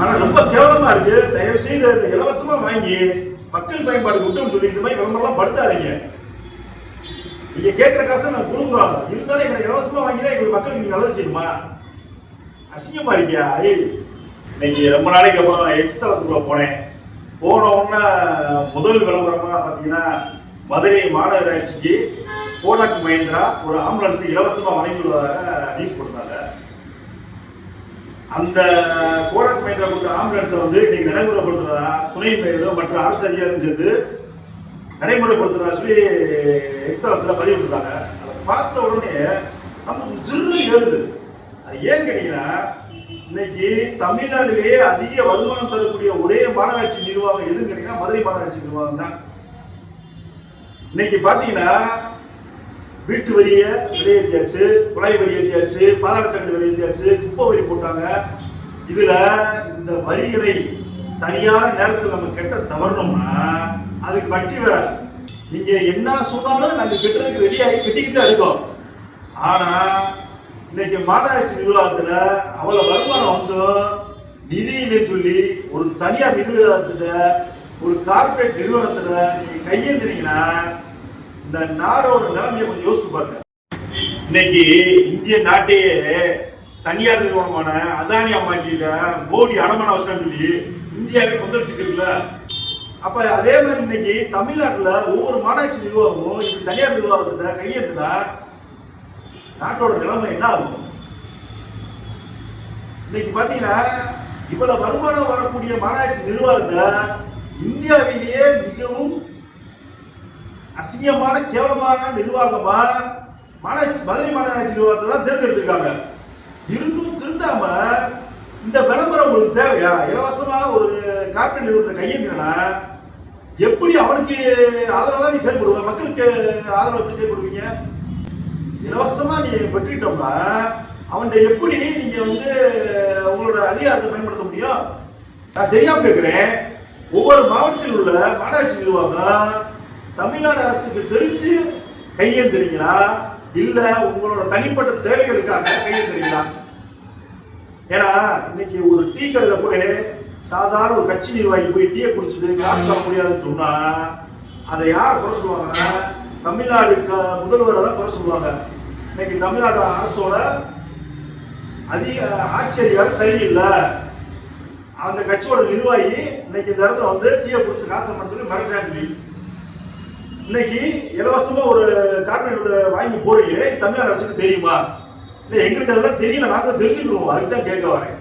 ஆனா ரொம்ப கேவலமா இருக்கு. தயவு செய்து இலவசமா வாங்கி மக்கள் பயன்பாடு விட்டோம்னு சொல்லி இந்த மாதிரி விளம்பரம்லாம் படுத்தாதீங்க. நீங்க கேட்கிற காசை நான் கொடுக்குறோம் இருந்தாலும் எங்களை இலவசமா வாங்கினா எங்களுக்கு மக்களுக்கு நீங்க நல்லது செய்யுமா? அசிங்கமா இருக்கியா ஐய். இன்னைக்கு ரொம்ப நாளைக்கு அப்புறம் எக்ஸ் தளத்துக்குள்ள போனேன். போன உடனே முதல் விளம்பரமா பாத்தீங்கன்னா மதுரை மாநகராட்சிக்கு கோடாக் மஹேந்திரா ஒரு ஆம்புலன்ஸ் இலவசமா வழங்கியுள்ளதாக நியூஸ் கொடுத்தாங்க. அந்த கோடாக் மஹேந்திரா கொடுத்த ஆம்புலன்ஸை வந்து இன்னைக்கு நடைமுறைப்படுத்துறதா துணை பெயரோ மற்ற அரசு அதிகாரம் சேர்ந்து நடைமுறைப்படுத்துறதா சொல்லி எக்ஸ்தலத்தில் பதிவு கொடுத்தாங்க அதை பார்த்த உடனே நமக்கு ஜில்லு ஏறுது. அது ஏன் கேட்டீங்கன்னா இன்னைக்கு தமிழ்நாட்டிலேயே அதிக வருமானம் தரக்கூடிய ஒரே மாநகராட்சி நிர்வாகம் எதுன்னு கேட்டீங்கன்னா மதுரை மாநகராட்சி நிர்வாகம் தான் இன்னைக்கு பாத்தீங்கன்னா வீட்டு வரியை விலையேற்றியாச்சு குழாய் வரி ஏற்றியாச்சு பாதாளச்சக்கர வரி ஏற்றியாச்சு குப்பை வரி போட்டாங்க. இதுல இந்த வரிகளை சரியான நேரத்தில் நம்ம கெட்ட தவறணும்னா அதுக்கு வட்டி வேற நீங்க என்ன சொன்னாலும் நாங்க கெட்டுறதுக்கு ரெடியாகி கட்டிக்கிட்டு இருக்கோம். ஆனா இன்னைக்கு மாநகராட்சி நிர்வாகத்துல அவ்வளவு வருமானம் வந்தும் நிதின்னு சொல்லி ஒரு தனியார் நிர்வாகத்துல ஒரு கார்ப்பரேட் நிறுவனத்துல நீங்க கையெழுந்தீங்கன்னா இந்த நாடோட நிலைமையை கொஞ்சம் யோசிச்சு பாருங்க. இன்னைக்கு இந்திய நாட்டையே தனியார் நிறுவனமான அதானி அம்மாட்டியில மோடி அடமான அவசரம் சொல்லி இந்தியாவை கொந்தளிச்சுக்கிறீங்கள அப்ப அதே மாதிரி இன்னைக்கு தமிழ்நாட்டுல ஒவ்வொரு மாநாட்சி நிர்வாகமும் இப்படி தனியார் நிர்வாகத்துல கையெழுத்துனா நாட்டோட நிலைமை என்ன ஆகும்? இன்னைக்கு பாத்தீங்கன்னா இவ்வளவு வருமானம் வரக்கூடிய மாநாட்சி நிர்வாகத்தை இந்தியாவிலேயே மிகவும் அசிங்கமான கேவலமான நிர்வாகமா மாநகராட்சி மதுரை மாநகராட்சி நிர்வாகத்தை தான் தேர்ந்தெடுத்திருக்காங்க. இருந்தும் திருந்தாம இந்த விளம்பரம் உங்களுக்கு தேவையா? இலவசமா ஒரு கார்பரேட் நிறுவனத்தை கையெழுத்தினா எப்படி அவனுக்கு ஆதரவா நீ செயல்படுவ மக்களுக்கு ஆதரவு எப்படி செயல்படுவீங்க இலவசமா நீ பெற்றுக்கிட்டோம்னா அவன்கிட்ட எப்படி நீங்க வந்து உங்களோட அதிகாரத்தை பயன்படுத்த முடியும்? நான் தெரியாம கேட்கிறேன் ஒவ்வொரு மாவட்டத்தில் உள்ள மாநகராட்சி நிர்வாகம் தமிழ்நாடு அரசுக்கு தெரிஞ்சு கையெழுந்துறீங்களா இல்ல உங்களோட தனிப்பட்ட தேவைகளுக்காக கையெழுந்துறீங்களா ஏன்னா இன்னைக்கு ஒரு டீ கடையில போய் சாதாரண ஒரு கட்சி நிர்வாகி போய் டீயை குடிச்சிட்டு காசு தர முடியாதுன்னு சொன்னா அதை யார் குறை சொல்லுவாங்கன்னா தமிழ்நாடு க- முதல்வரை தான் குறை சொல்லுவாங்க. இன்னைக்கு தமிழ்நாடு அரசோட அதிக ஆட்சி அதிகாரம் சரியில்லை. அந்த கட்சியோட நிர்வாகி இன்னைக்கு இந்த இடத்துல வந்து டீயை குடிச்சு காசு பண்ணி மிரட்டான்னு இன்னைக்கு இலவசமா ஒரு கார்பரேட் வாங்கி போறீங்களே தமிழ்நாடு அரசுக்கு தெரியுமா? இல்ல எங்களுக்கு அதெல்லாம் தெரியல நாங்க தெரிஞ்சுக்கிறோம். அதுக்கு தான் கேட்க வரேன்.